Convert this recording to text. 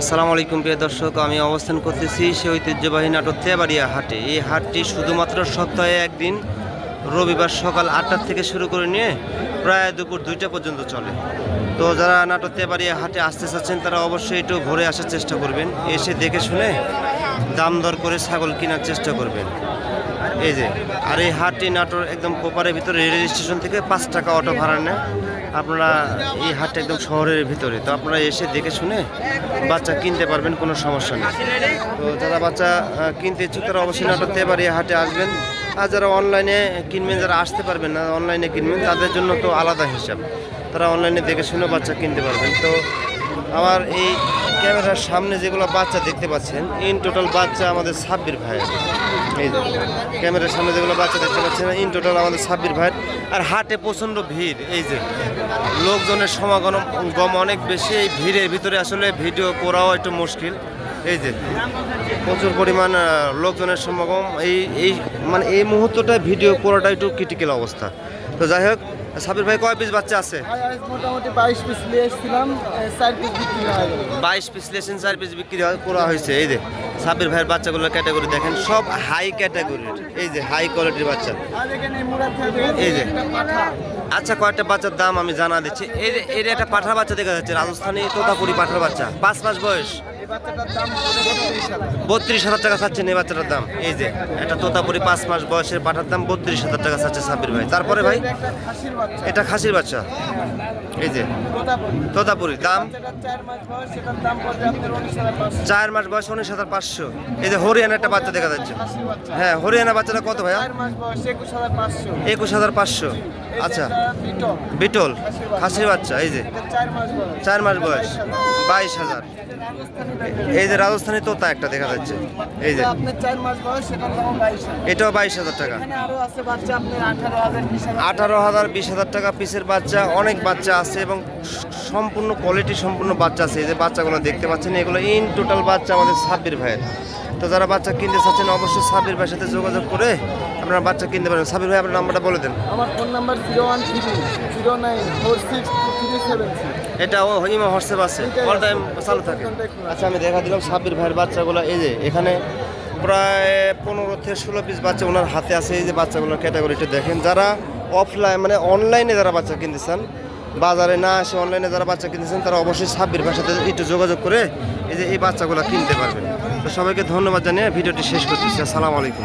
আসসালামু আলাইকুম প্রিয় দর্শক, আমি অবস্থান করতেছি সে ঐতিহ্যবাহী নাটক তেবাড়িয়া হাটে। এই হাটটি শুধুমাত্র সপ্তাহে একদিন, রবিবার সকাল আটটার থেকে শুরু করে নিয়ে প্রায় দুপুর দুইটা পর্যন্ত চলে। তো যারা নাটক তেবাড়িয়া হাটে আসতে চাচ্ছেন, তারা অবশ্যই একটু ঘুরে আসার চেষ্টা করবেন। এসে দেখে শুনে দাম দর করে ছাগল কেনার চেষ্টা করবেন। এই যে, আর এই হাটটি নাটোর একদম কোপারের ভিতরে রেল স্টেশন থেকে পাঁচ টাকা অটো ভাড়া নেয়। আপনারা এই হাটটা একদম শহরের ভিতরে। তো আপনারা এসে দেখে শুনে বাচ্চা কিনতে পারবেন, কোনো সমস্যা নেই। তো যারা বাচ্চা কিনতে ইচ্ছুক, তারা অবশ্যই নাটোর এবার এই হাটে আসবেন। আর যারা অনলাইনে কিনবেন, যারা আসতে পারবেন না, অনলাইনে কিনবেন, তাদের জন্য তো আলাদা হিসাব। তারা অনলাইনে দেখে শুনে বাচ্চা কিনতে পারবেন। তো আমার এই ক্যামেরার সামনে যেগুলো বাচ্চা দেখতে পাচ্ছেন ইন টোটাল বাচ্চা আমাদের সাব্বির ভাইয়ের। এই যে, ক্যামেরার সামনে যেগুলো বাচ্চা দেখতে পাচ্ছেন ইন টোটাল আমাদের সাব্বির ভাইয়ের। আর হাটে প্রচণ্ড ভিড়, এই যে, লোকজনের সমাগম গম অনেক বেশি, এই ভিড়ের ভিতরে আসলে ভিডিও করাও একটু মুশকিল। এই যে, প্রচুর পরিমাণ লোকজনের সমাগম, এই এই মানে এই মুহূর্তটা ভিডিও করাটা একটু ক্রিটিক্যাল অবস্থা। তো যাই হোক সাবির ভাই কয় পিস বাচ্চা আছে? মোটামুটি বাইশ পিস নিয়ে এসেছিলাম চার পিস বিক্রি হয়ে বাইশ পিস লেসেন চার পিস বিক্রি করা হয়েছে এই যে। সাবির ভাইয়ের বাচ্চাগুলোর ক্যাটাগরি দেখেন, সব হাই ক্যাটাগরির এই যে হাই কোয়ালিটির বাচ্চা। এই যে। আচ্ছা কয়েকটা বাচ্চার দাম আমি জানা দিচ্ছি। এই যে এর একটা পাঠার বাচ্চা দেখা যাচ্ছে, রাজস্থানি তোতাপুরি পাঠার বাচ্চা। পাঁচ মাস বয়স। বত্রিশ হাজার টাকা চাচ্ছেন এই বাচ্চাটার দাম। এই যে, একটা তোতাপুরি পাঁচ মাস বয়সের পাঠার দাম বত্রিশ হাজার টাকা চাচ্ছে সাবির ভাই। তারপরে ভাই, এটা খাসির বাচ্চা। এটা এই যে, তোতাপুরি। দাম? চার মাস বয়স উনিশ হাজার পাঁচশো। পাঁচশো। এই যে হরিয়ানা একটা বাচ্চা দেখা যাচ্ছে। হ্যাঁ হরিয়ানা বাচ্চাটা কত ভাইয়া? একুশ হাজার পাঁচশো। আচ্ছা। বিটল। খাসির বাচ্চা, এই যে। চার মাস বয়স। বাইশ হাজার। এই যে রাজস্থানী তোতা একটা দেখা যাচ্ছে। এই যে। এটাও বাইশ হাজার টাকা। আঠারো হাজার, বিশ হাজার টাকা পিসের বাচ্চা। অনেক বাচ্চা আছে এবং সম্পূর্ণ কোয়ালিটি সম্পূর্ণ বাচ্চা আছে। এই যে বাচ্চাগুলো দেখতে পাচ্ছেন এগুলো ইন টোটাল বাচ্চা আমাদের সাব্বির ভাইয়ের। তো যারা বাচ্চা কিনতে চাচ্ছেন অবশ্যই সাব্বির ভাইয়ের সাথে যোগাযোগ করে আপনারা বাচ্চা কিনতে পারেন সাব্বির ভাই আপনার নাম্বারটা বলে দেন। আমার phone number zero one three zero nine four six three seven এটা ও হোয়াটসঅ্যাপ আছে। অল টাইম চালু থাকে। আচ্ছা আমি দেখা দিলাম সাব্বির ভাইয়ের বাচ্চাগুলো। এই যে এখানে প্রায় পনেরো থেকে ষোলো পিস বাচ্চা ওনার হাতে আছে। এই যে বাচ্চাগুলোর ক্যাটাগরিটা দেখেন। যারা অফলাইন মানে অনলাইনে যারা বাচ্চা কিনতে চান বাজারে না আসে অনলাইনে যারা বাচ্চা কিনতেছেন তারা অবশ্যই সাব্বির ভাষাতে একটু যোগাযোগ করে এই যে এই বাচ্চাগুলো কিনতে পারবেন। তো সবাইকে ধন্যবাদ জানিয়ে ভিডিওটি শেষ করতেছি। আসসালামু আলাইকুম।